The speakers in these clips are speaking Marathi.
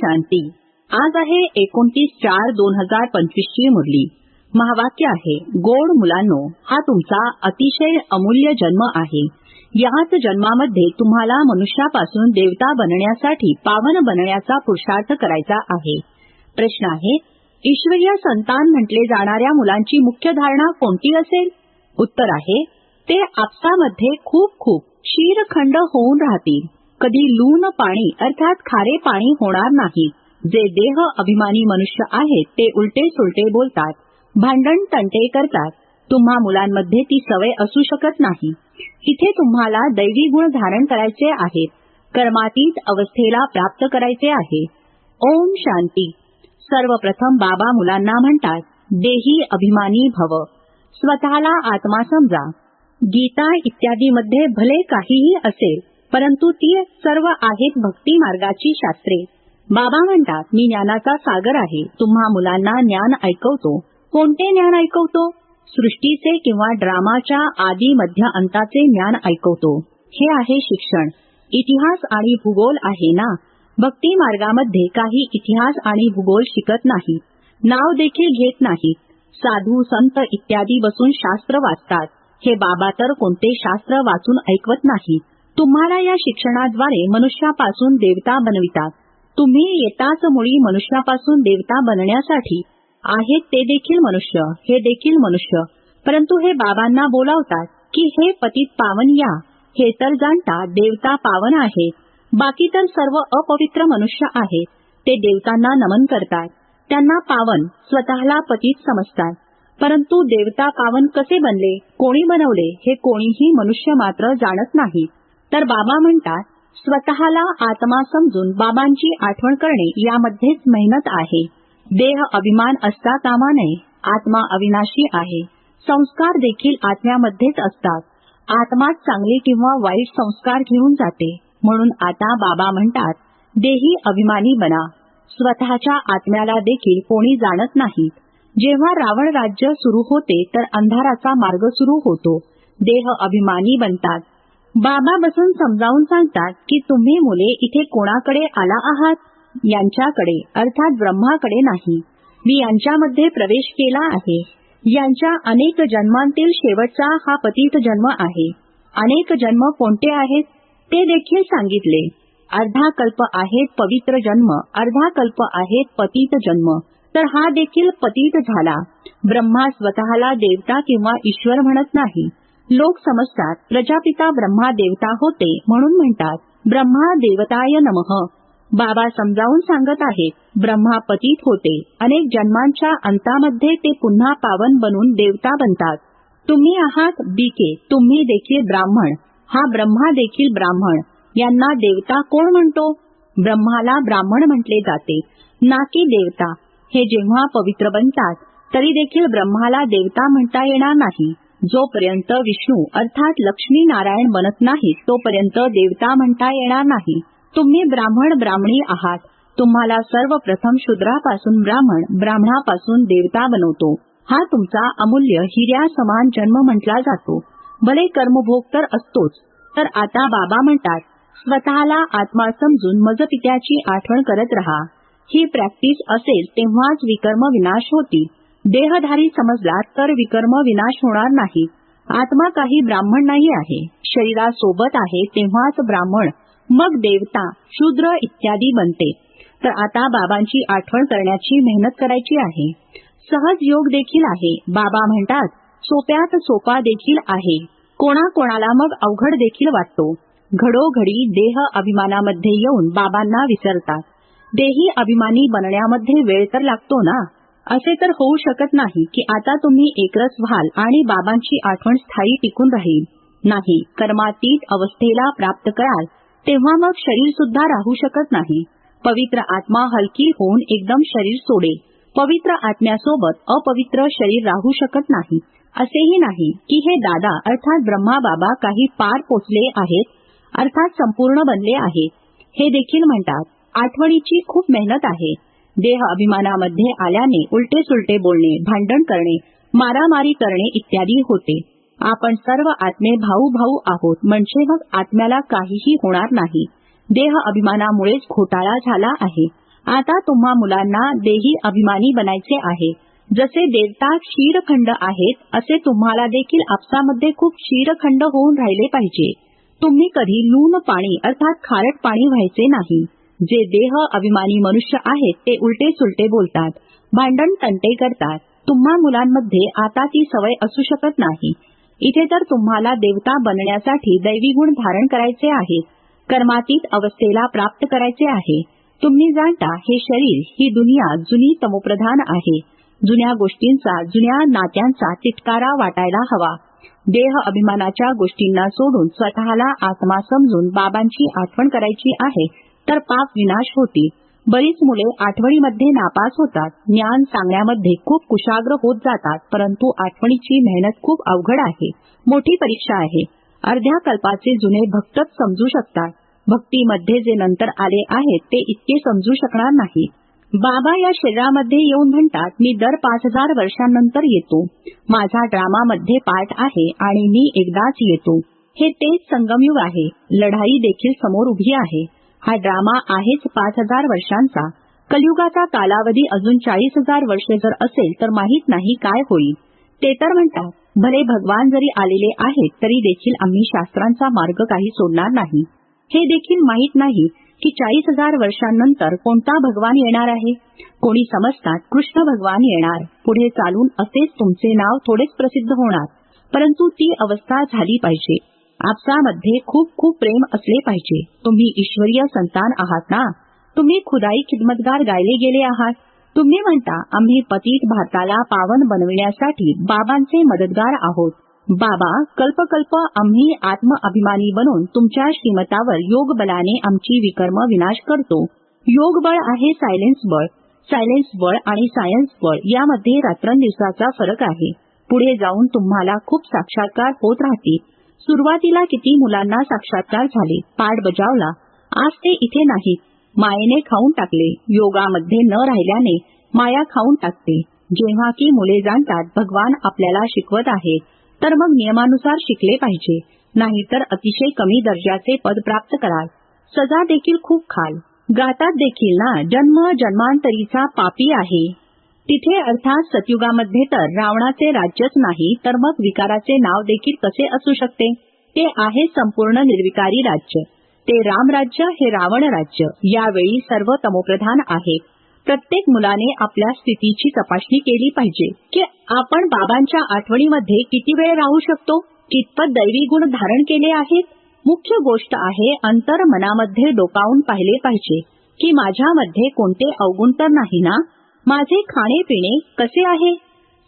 शांती. आज आहे एकोणतीस चार दोन हजार पंचवीस ची मुरली. महावाक्य आहे गोड मुलांनो हा तुमचा अतिशय अमूल्य जन्म आहे. याच जन्मामध्ये तुम्हाला मनुष्यापासून देवता बनण्यासाठी पावन बनण्याचा पुरुषार्थ करायचा आहे. प्रश्न आहे ईश्वरीय संतान म्हटले जाणाऱ्या मुलांची मुख्य धारणा कोणती असेल? उत्तर आहे ते आपसामध्ये खूप खूप क्षीरखंड होऊन राहतील. कधी लून पाणी अर्थात खारे पाणी होणार नाही. जे देह अभिमानी मनुष्य आहेत ते उलटे सुलटे बोलतात. भांडण तंटे करतात. तुम्हा मुलांमध्ये ती सवय असू शकत नाही. इथे तुम्हाला दैवी गुण धारण करायचे आहेत. कर्मातीत अवस्थेला प्राप्त करायचे आहे. ओम शांती. सर्वप्रथम बाबा मुलांना म्हणतात देही अभिमानी भव. स्वतःला आत्मा समजा. गीता इत्यादीमध्ये भले काहीही असेल परंतु ती सर्व आहेत भक्ती मार्गाची शास्त्रे. बाबा म्हणतात मी ज्ञानाचा सागर आहे. तुम्हा मुलांना ज्ञान ऐकवतो. कोणते ज्ञान ऐकवतो? सृष्टीचे किंवा ड्रामाच्या आदी मध्य अंताचे ज्ञान ऐकवतो. हे आहे शिक्षण. इतिहास आणि भूगोल आहे ना? भक्ती मार्गामध्ये काही इतिहास आणि भूगोल शिकत नाही. नाव देखील घेत नाही साधू संत इत्यादी बसून शास्त्र वाचतात. हे बाबा तर कोणते शास्त्र वाचून ऐकवत नाही तुम्हाला या शिक्षणाद्वारे मनुष्यापासून देवता बनवितात. तुम्ही येताच मुळी मनुष्यापासून देवता बनण्यासाठी आहेत ते देखील मनुष्य हे देखील मनुष्य. परंतु हे बाबांना बोलावतात की हे पतित पावन या हे तर जाणता देवता पावन आहेत बाकी तर सर्व अपवित्र मनुष्य आहेत. ते देवतांना नमन करतात. त्यांना पावन स्वतःला पतित समजतात. परंतु देवता पावन कसे बनले कोणी बनवले हे कोणीही मनुष्य मात्र जाणत नाही. तर बाबा म्हणतात स्वतःला आत्मा समजून बाबांची आठवण करणे यामध्येच मेहनत आहे. देह अभिमान असता कामा नये आत्मा अविनाशी आहे. संस्कार देखील आत्म्यामध्येच असतात. आत्माच चांगले किंवा वाईट संस्कार घेऊन जाते. म्हणून आता बाबा म्हणतात देही अभिमानी बना. स्वतःच्या आत्म्याला देखील कोणी जाणत नाहीत जेव्हा रावण राज्य सुरू होते तर अंधाराचा मार्ग सुरू होतो. देह अभिमानी बनतात. बाबा बसून समजावून सांगतात की तुम्ही मुले इथे कोणाकडे आला आहात? यांच्याकडे अर्थात ब्रह्माकडे नाही. मी यांच्यामध्ये प्रवेश केला आहे. यांच्या अनेक जन्मांतील शेवटचा हा पतित जन्म आहे. अनेक जन्म कोणते आहेत? ते देखील सांगितले. अर्धा कल्प आहेत पवित्र जन्म अर्धा कल्प आहेत पतित जन्म. तर हा देखील पतित झाला. ब्रह्मा स्वतःला देवता किंवा ईश्वर म्हणत नाही. लोक समजतात प्रजापिता ब्रह्मा देवता होते म्हणून म्हणतात ब्रह्मा देवताय नमः. बाबा समजावून सांगत आहेत ब्रह्मा पतित होते. अनेक जन्मांच्या अंतामध्ये ते पुन्हा पावन बनून देवता बनतात. तुम्ही आहात बीके तुम्ही देखील ब्राह्मण. हा ब्रह्मा देखील ब्राह्मण. यांना देवता कोण म्हणतो? ब्रह्माला ब्राह्मण म्हटले जाते. ना की देवता. हे जेव्हा पवित्र बनतात तरी देखील ब्रह्माला देवता म्हणता येणार नाही. जोपर्यंत विष्णू अर्थात लक्ष्मी नारायण बनत नाहीत तोपर्यंत देवता म्हणता येणार नाही. तुम्ही ब्राह्मण ब्राह्मणी आहात. तुम्हाला सर्वप्रथम शूद्रापासून ब्राह्मण ब्राह्मणापासून देवता बनवतो. हा तुमचा अमूल्य हिऱ्या समान जन्म म्हटला जातो. भले कर्मभोग तर असतोच तर आता बाबा म्हणतात स्वतःला आत्मा समजून मजपित्याची आठवण करत रहा. ही प्रॅक्टिस असेल तेव्हाच विकर्म विनाश होतील देहधारी समजला तर विकर्म विनाश होणार नाही. आत्मा काही ब्राह्मण नाही आहे. शरीरासोबत आहे तेव्हाच ब्राह्मण मग देवता शूद्र इत्यादी बनते. तर आता बाबांची आठवण करण्याची मेहनत करायची आहे. सहज योग देखील आहे. बाबा म्हणतात सोप्यात सोपा देखील आहे. कोणाकोणाला मग अवघड देखील वाटतो. घडोघडी देह अभिमानामध्ये येऊन बाबांना विसरतात. देही अभिमानी बनण्यामध्ये वेळ तर लागतो ना? असे तर होऊ शकत नाही की आता तुम्ही एकरस व्हाल आणि बाबांची आठवण स्थायी टिकून राहील. नाही कर्मातीत अवस्थेला प्राप्त कराल तेव्हा मग शरीर सुद्धा राहू शकत नाही. पवित्र आत्मा हलकी होऊन एकदम शरीर सोडेल. पवित्र आत्म्यासोबत अपवित्र शरीर राहू शकत नाही. असेही नाही की हे दादा अर्थात ब्रह्मा बाबा काही पार पोचले आहेत अर्थात संपूर्ण बनले आहेत. हे देखील म्हणतात आठवणीची खूप मेहनत आहे. देह अभिमानामध्ये आल्याने उलटे सुलटे बोलणे भांडण करणे मारामारी करणे इत्यादी होते. आपण सर्व आत्मे भाऊ भाऊ आहोत म्हणजे मग आत्म्याला काहीही होणार नाही. देह अभिमानामुळेच घोटाळा झाला आहे. आता तुम्हा मुलांना देही अभिमानी बनायचे आहे. जसे देवता क्षीरखंड आहेत असे तुम्हाला देखील आपसामध्ये खूप क्षीरखंड होऊन राहिले पाहिजे. तुम्ही कधी लून पाणी अर्थात खारट पाणी व्हायचे नाही. जे देह अभिमानी मनुष्य आहेत ते उलटे सुलटे बोलतात. भांडण तंटे करतात. तुम्हा मुलांमध्ये आता ती सवय असू शकत नाही. इथे तर तुम्हाला देवता बनण्यासाठी दैवी गुण धारण करायचे आहे कर्मातीत अवस्थेला प्राप्त करायचे आहे. तुम्ही जाणता हे शरीर ही दुनिया जुनी तमोप्रधान आहे. जुन्या गोष्टींचा जुन्या नात्यांचा तिटकारा वाटायला हवा. देह अभिमानाच्या गोष्टींना सोडून स्वतःला आत्मा समजून बाबांची आठवण करायची आहे. तर पाप विनाश होती. बरीच मुले आठवणीमध्ये नापास होतात. ज्ञान सांगण्यामध्ये खूप कुशाग्र होत जातात परंतु आठवणीची मेहनत खूप अवघड आहे. मोठी परीक्षा आहे. अर्ध्या कल्पाचे जुने भक्तच समजू शकतात. भक्तीमध्ये जे नंतर आले आहेत ते इतके समजू शकणार नाही. बाबा या शरीरामध्ये येऊन म्हणतात मी दर पाच हजार वर्षांनंतर येतो. माझा ड्रामामध्ये पाठ आहे आणि मी एकदाच येतो. हे तेच संगमयुग आहे. लढाई देखील समोर उभी आहे. हा ड्रामा आहेच पाच हजार वर्षांचा. कलियुगाचा कालावधी अजून चाळीस हजार वर्षे जर असेल तर माहीत नाही काय होईल. ते तर म्हणतात भले भगवान जरी आलेले आहेत तरी देखील आम्ही शास्त्रांचा मार्ग काही सोडणार नाही. हे देखील माहीत नाही की चाळीस हजार वर्षांनंतर कोणता भगवान येणार आहे. कोणी समजतात कृष्ण भगवान येणार. पुढे चालून असेच तुमचे नाव थोडेच प्रसिद्ध होणार. परंतु ती अवस्था झाली पाहिजे. आपसामध्ये खूप खूप प्रेम असले पाहिजे. तुम्ही ईश्वरीय संतान आहात ना? तुम्ही खुदाई खिदमतगार गायले गेले आहात. तुम्ही म्हणता आम्ही पतित भारताला पावन बनविण्यासाठी बाबांचे मदतगार आहोत. बाबा कल्पकल्प आम्ही आत्म अभिमानी बनून तुमच्या श्रीमतावर योग बलाने आमची विकर्म विनाश करतो. योग बळ आहे सायलेन्स बळ. सायलेन्स बळ आणि सायन्स बळ यामध्ये रात्रंदिवसाचा फरक आहे. पुढे जाऊन तुम्हाला खूप साक्षात्कार होत राहतील. सुरुवातीला किती मुलांना साक्षात्कार झाले पाठ बजावला आज ते इथे नाहीत. मायेने खाऊन टाकले योगामध्ये न राहिल्याने माया खाऊन टाकते. जेव्हा की मुले जाणतात भगवान आपल्याला शिकवत आहेत तर मग नियमानुसार शिकले पाहिजे नाहीतर अतिशय कमी दर्जाचे पद प्राप्त कराल. सजा देखील खूप खाल. गातात देखील ना जन्म जन्मांतरीचा पापी आहे. तिथे अर्थात सतयुगामध्ये तर रावणाचे राज्यच नाही तर मग विकाराचे नाव देखील कसे असू शकते? ते आहे संपूर्ण निर्विकारी राज्य. ते रामराज्य हे रावण राज्य. यावेळी सर्व तमोप्रधान आहे. प्रत्येक मुलाने आपल्या स्थितीची तपासणी केली पाहिजे. की आपण बाबांच्या आठवणीमध्ये किती वेळ राहू शकतो? कितपत दैवी गुण धारण केले आहेत? मुख्य गोष्ट आहे अंतर मनामध्ये डोकावून पाहिले पाहिजे. की माझ्यामध्ये कोणते अवगुण तर नाही ना? माझे खाणे पिणे कसे आहे?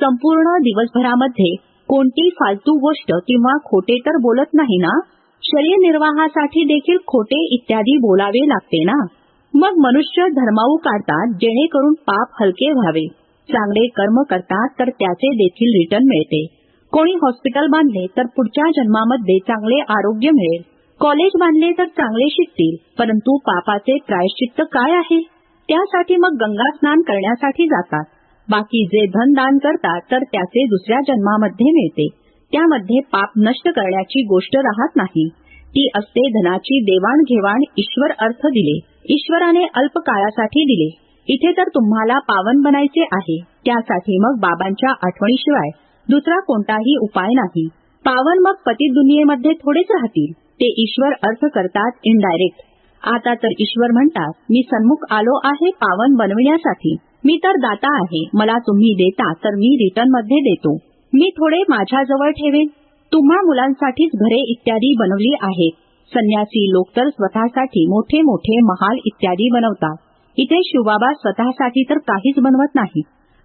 संपूर्ण दिवसभरामध्ये कोणती फालतू गोष्ट किंवा खोटे तर बोलत नाही ना? शरीर निर्वाहासाठी देखील खोटे इत्यादी बोलावे लागते ना? मग मनुष्य धर्माऊ काढतात जेणेकरून पाप हलके व्हावे. चांगले कर्म करतात तर त्याचे देखील रिटर्न मिळते. कोणी हॉस्पिटल बांधले तर पुढच्या जन्मामध्ये चांगले आरोग्य मिळेल. कॉलेज बांधले तर चांगले शिकतील. परंतु पापाचे प्रायश्चित्त काय आहे? त्यासाठी मग गंगा स्नान करण्यासाठी जातात. बाकी जे धन दान करतात तर त्याचे दुसऱ्या जन्मामध्ये मिळते. त्यामध्ये पाप नष्ट करण्याची गोष्ट राहत नाही. ती असते धनाची देवाणघेवाण ईश्वर अर्थ दिले. ईश्वराने अल्प काळासाठी दिले. इथे तर तुम्हाला पावन बनायचे आहे. त्यासाठी मग बाबांच्या आठवणीशिवाय दुसरा कोणताही उपाय नाही. पावन मग पती दुनियेमध्ये थोडेच राहतील. ते ईश्वर अर्थ करतात इनडायरेक्ट आता तर ईश्वर म्हणतात मी सन्मुख आलो आहे पावन बनविण्यासाठी. मी तर दाता आहे. मला तुम्ही देता तर मी रिटर्नमध्ये देतो. मी थोडे माझ्याजवळ ठेवेन. तुम्हा मुलांसाठीच घरे इत्यादी बनवली आहेत. संन्यासी लोक तर स्वतःसाठी मोठे मोठे महाल इत्यादी बनवतात. इथे शिवबाबा स्वतःसाठी तर काहीच बनवत नाही.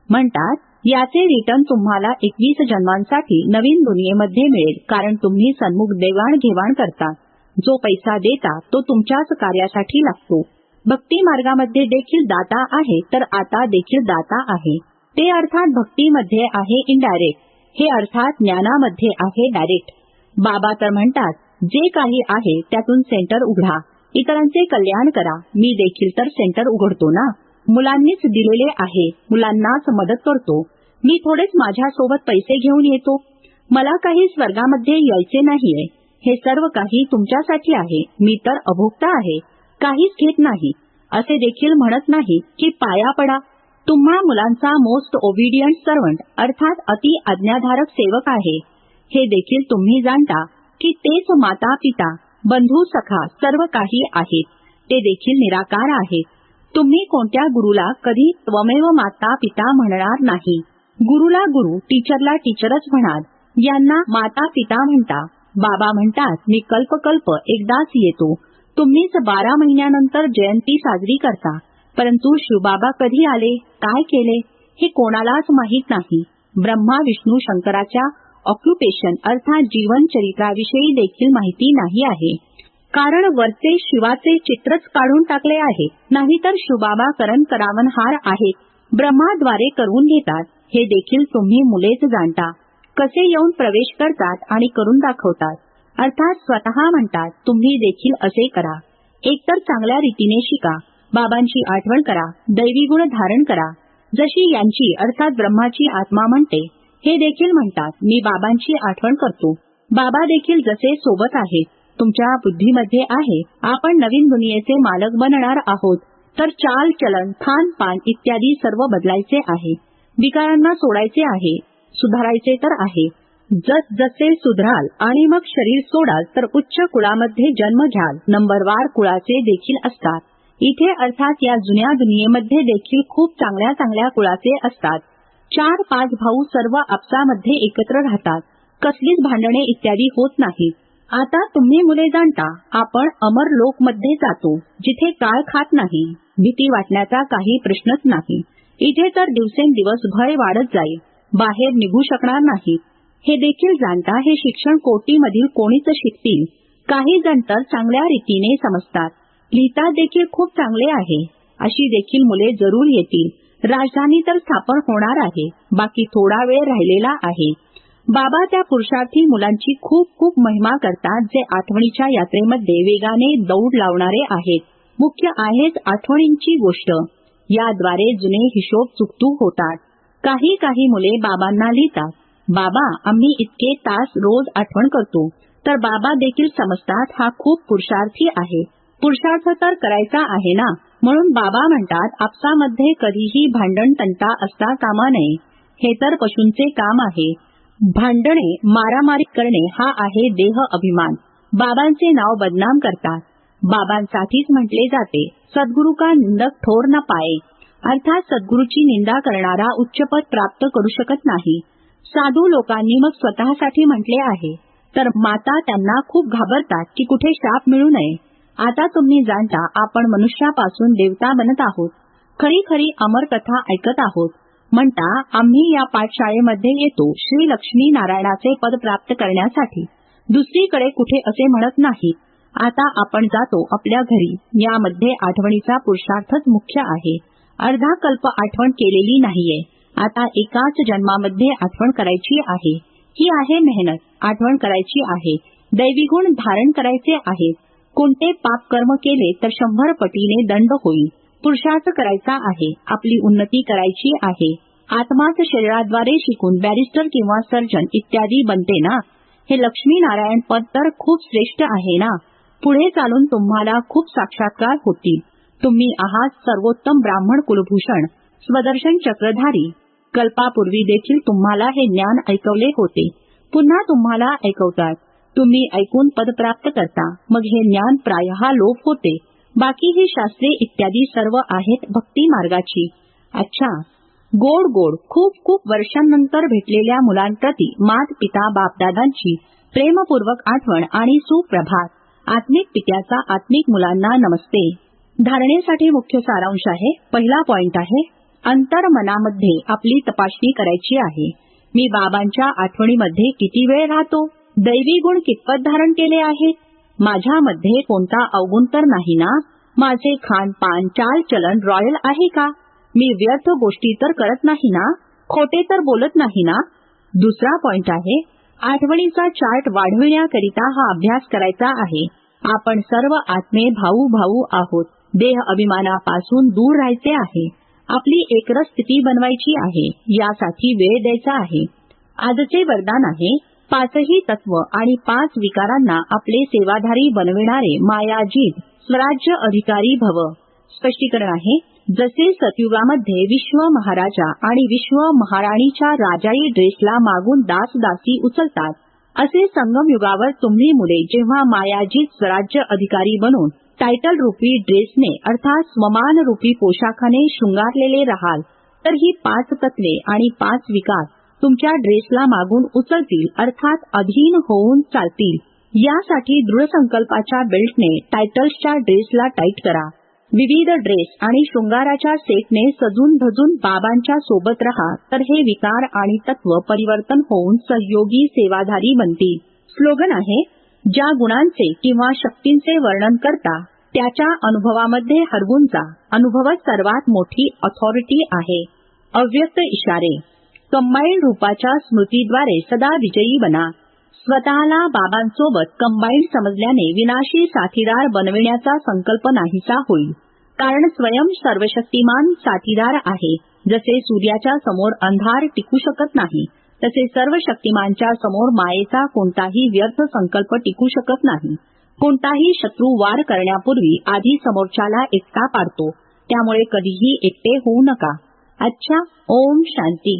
म्हणतात याचे रिटर्न तुम्हाला एकवीस जन्मांसाठी नवीन दुनियेमध्ये मिळेल कारण तुम्ही सन्मुख देवाणघेवाण करता. जो पैसा देता तो तुमच्याच कार्यासाठी लागतो. भक्ती मार्गामध्ये देखील दाता आहे तर आता देखील दाता आहे. ते अर्थात भक्तीमध्ये आहे इनडायरेक्ट हे अर्थात ज्ञानामध्ये आहे डायरेक्ट बाबा तर म्हणतात जे काही आहे त्यातून सेंटर उघडा. इतरांचे कल्याण करा. मी देखील तर सेंटर उघडतो ना? मुलांनीच दिलेले आहे. मुलांनाच मदत करतो. मी थोडेच माझ्यासोबत पैसे घेऊन येतो. मला काही स्वर्गामध्ये यायचे नाहीये. हे सर्व काही तुमच्यासाठी आहे. मी तर अभोक्ता आहे. काहीच घेत नाही. असे देखील म्हणत नाही की पाया पडा. तुम्हा मुलांचा मोस्ट ओबिडियंट सर्वंट अर्थात अति आज्ञाधारक सेवक आहे. हे देखील तुम्ही जाणता की तेच माता पिता बंधू सखा सर्व काही आहेत. ते देखील निराकार आहेत. तुम्ही कोणत्या गुरुला कधी त्वमेव माता पिता म्हणणार नाही. गुरुला गुरु टीचरला टीचरच म्हणाल. यांना माता पिता म्हणता. बाबा म्हणतात मी कल्पकल्प एकदाच येतो. तुम्हीच बारा महिन्यानंतर जयंती साजरी करता. परंतु शिवबाबा कधी आले? काय केले? हे कोणालाच माहीत नाही. ब्रह्मा विष्णू शंकराच्या ऑक्युपेशन अर्थात जीवन चरित्राविषयी देखील माहिती नाही आहे. कारण वरचे शिवाचे चित्रच काढून टाकले आहे. नाहीतर शिवबाबा करण करावनहार आहेत. ब्रह्माद्वारे करून घेतात. हे देखील तुम्ही मुलेच जाणता. कसे येऊन प्रवेश करतात आणि करून दाखवतात. अर्थात स्वतः म्हणतात तुम्ही देखील असे करा. एकतर चांगल्या रीतीने शिका. बाबांची आठवण करा. दैवी गुण धारण करा. जशी यांची अर्थात ब्रह्माची आत्मा म्हणते हे देखील म्हणतात मी बाबांची आठवण करतो. बाबा देखील जसे सोबत आहेत तुमच्या बुद्धीमध्ये आहे. आपण नवीन दुनियेचे मालक बनणार आहोत. तर चाल चलन खान पान इत्यादी सर्व बदलायचे आहे. विकारांना सोडायचे आहे. सुधारायचे तर आहे. जस जसे सुधराल आणि मग शरीर सोडाल तर उच्च कुळामध्ये जन्म घ्याल. नंबरवार कुळाचे देखील असतात. इथे अर्थात या जुन्या दुनियेमध्ये देखील खूप चांगल्या चांगल्या कुळाचे असतात. चार पाच भाऊ सर्व आपसामध्ये एकत्र राहतात. कसलीच भांडणे इत्यादी होत नाहीत. आता तुम्ही मुले जाणता आपण अमर लोक मध्ये जातो जिथे काळ खात नाही भीती वाटण्याचा काही प्रश्नच नाही. इथे तर दिवसेंदिवस भय वाढत जाईल. बाहेर निघू शकणार नाही हे देखील जाणता हे शिक्षण कोटीमधील कोणीच शिकतील. काही जण तर चांगल्या रीतीने समजतात. लिहिता देखील खूप चांगले आहे. अशी देखील मुले जरूर येतील. राजधानी तर स्थापन होणार आहे. बाकी थोडा वेळ राहिलेला आहे. बाबा त्या पुरुषार्थी मुलांची खूप खूप महिमा करतात जे आठवणीच्या यात्रेमध्ये वेगाने दौड लावणारे आहेत. मुख्य आहेच आठवणींची गोष्ट. याद्वारे जुने हिशोब चुकतू होतात. काही काही मुले बाबांना लिहितात बाबा आम्ही इतके तास रोज आठवण करतो. तर बाबा देखील समजतात हा खूप पुरुषार्थी आहे. पुरुषार्थ तर करायचा आहे ना? म्हणून बाबा म्हणतात आपसामध्ये कधीही भांडण तंटा असता कामा नये. हे तर पशूंचे काम आहे. भांडणे मारामारी करणे हा आहे देह अभिमान. बाबांचे नाव बदनाम करतात. बाबांसाठीच म्हटले जाते सद्गुरु का निंदक ठोर न पाये. अर्थात सद्गुरूची निंदा करणारा उच्चपद प्राप्त करू शकत नाही. साधू लोकांनी मग स्वतःसाठी म्हटले आहे. तर माता त्यांना खूप घाबरतात की कुठे शाप मिळू नये. आता तुम्ही जाणता आपण मनुष्यापासून देवता बनत आहोत. खरी खरी अमर कथा ऐकत आहोत. म्हणता आम्ही या पाठशाळेमध्ये येतो श्री लक्ष्मी नारायणाचे पद प्राप्त करण्यासाठी. दुसरीकडे कुठे असे म्हणत नाही. आता आपण जातो आपल्या घरी. यामध्ये आठवणीचा पुरुषार्थच मुख्य आहे. अर्धा कल्प आठवण केलेली नाहीये. आता एकाच जन्मामध्ये आठवण करायची आहे. ही आहे मेहनत आठवण करायची आहे. दैवी गुण धारण करायचे आहेत कोणते पाप कर्म केले तर शंभर पटीने दंड होईल. पुरुषार्थ करायचा आहे. आपली उन्नती करायची आहे. आत्माच शरीराद्वारे शिकून बॅरिस्टर किंवा सर्जन इत्यादी बनते ना? हे लक्ष्मी नारायण पद तर खूप श्रेष्ठ आहे ना? पुढे चालून तुम्हाला खूप साक्षात्कार होतील. तुम्ही आहात सर्वोत्तम ब्राह्मण कुलभूषण स्वदर्शन चक्रधारी. कल्पापूर्वी देखील तुम्हाला हे ज्ञान ऐकवले होते. पुन्हा तुम्हाला ऐकवतात. तुम्ही ऐकून पद प्राप्त करता. मग हे ज्ञान प्रायः लोप होते. बाकी ही शास्त्रे इत्यादी सर्व आहेत भक्ती मार्गाची. अच्छा. गोड गोड खूप खूप वर्षांनंतर भेटलेल्या मुलांप्रती मात पिता बापदादांची प्रेमपूर्वक आठवण आणि सुप्रभात. आत्मिक पित्याचा आत्मिक मुलांना नमस्ते. धारणेसाठी मुख्य सारांश आहे. पहिला पॉइंट आहे अंतर मनामध्ये आपली तपासणी करायची आहे. मी बाबांच्या आठवणीमध्ये किती वेळ राहतो? दैवी गुण कितपत धारण केले आहेत? माझ्यामध्ये कोणता अवगुण तर नाही ना? माझे खानपान चाल चलन रॉयल आहे का? मी व्यर्थ गोष्टी तर करत नाही ना? खोटे तर बोलत नाही ना? दुसरा पॉइंट आहे आठवणीचा चार्ट वाढविण्याकरिता हा अभ्यास करायचा आहे. आपण सर्व आत्मे भाऊ भाऊ आहोत. देह अभिमानापासून दूर राहायचे आहे. आपली एकरस स्थिती बनवायची आहे. यासाठी वेळ द्यायचा आहे. आजचे वरदान आहे पाचही तत्व आणि पाच विकारांना आपले सेवाधारी बनविणारे मायाजीत स्वराज्य अधिकारी भव. स्पष्टीकरण आहे जसे सतयुगामध्ये विश्व महाराजा आणि विश्व महाराणीच्या राजाई ड्रेसला मागून दास दासी उचलतात असे संगम युगावर तुम्ही मुले जेव्हा मायाजीत स्वराज्य अधिकारी बनून टायटल रूपी ड्रेसने अर्थात स्वमान रूपी पोशाखाने शृंगारलेले राहाल. तर ही पाच तत्वे आणि पाच विकार तुमच्या ड्रेसला मागून उचलतील अर्थात अधीन होऊन चालतील. यासाठी दृढसंकल्पाच्या बेल्टने टायटल्सच्या ड्रेसला टाईट करा. विविध ड्रेस आणि शृंगाराच्या सेटने सजून धजून बाबांच्या सोबत राहा तर हे विकार आणि तत्व परिवर्तन होऊन सहयोगी सेवाधारी बनतील. स्लोगन आहे ज्या गुणांचे किंवा शक्तींचे वर्णन करता त्याच्या अनुभवामध्ये हरवून जा अनुभवच सर्वात मोठी ऑथॉरिटी आहे. अव्यक्त इशारे. कंबाईन रूपाच्या स्मृतीद्वारे सदा विजयी बना. स्वतःला बाबांसोबत कंबाईन समजल्याने विनाशी साथीदार बनविण्याचा संकल्प नाहीसा होईल कारण स्वयं सर्वशक्तिमान साथीदार आहे जसे सूर्याच्या समोर अंधार टिकू शकत नाही. तसे सर्व शक्तिमानच्या समोर मायेचा कोणताही व्यर्थ संकल्प टिकू शकत नाही. कोणताही शत्रू वार करण्यापूर्वी आधी समोरच्याला एकटा पाडतो. त्यामुळे कधीही एकटे होऊ नका. अच्छा ओम शांती.